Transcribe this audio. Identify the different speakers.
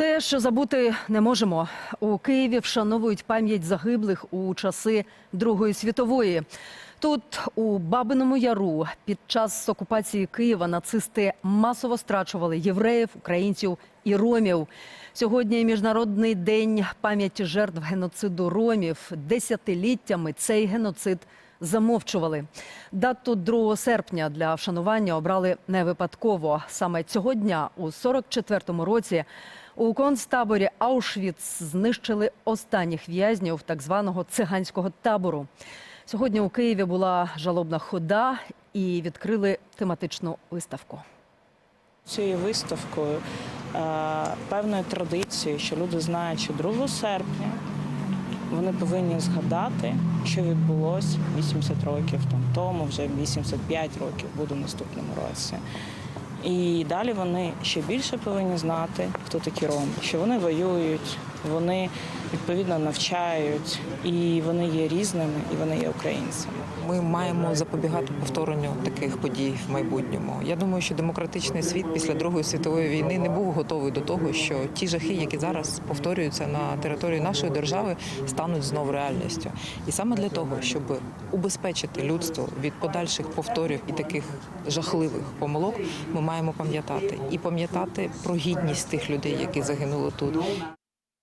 Speaker 1: Те, що забути не можемо. У Києві вшановують пам'ять загиблих у часи Другої світової. Тут, у Бабиному Яру, під час окупації Києва нацисти масово страчували євреїв, українців і ромів. Сьогодні міжнародний день пам'яті жертв геноциду ромів. Десятиліттями цей геноцид замовчували. Дату 2 серпня для вшанування обрали не випадково. Саме цього дня, у 44-му році, у концтаборі Аушвіц знищили останніх в'язнів так званого циганського табору. Сьогодні у Києві була жалобна хода і відкрили тематичну виставку.
Speaker 2: Цією виставкою е, певною традицією, що люди знають, що 2 серпня вони повинні згадати, що відбулося 80 років тому, вже 85 років буде наступному році. І далі вони ще більше повинні знати, хто такі роми, що вони воюють, вони відповідно навчають, і вони є різними, і вони є українцями.
Speaker 3: Ми маємо запобігати повторенню таких подій в майбутньому. Я думаю, що демократичний світ після Другої світової війни не був готовий до того, що ті жахи, які зараз повторюються на території нашої держави, стануть знову реальністю. І саме для того, щоб убезпечити людство від подальших повторів і таких жахливих помилок, ми маємо пам'ятати і пам'ятати про гідність тих людей, які загинули тут.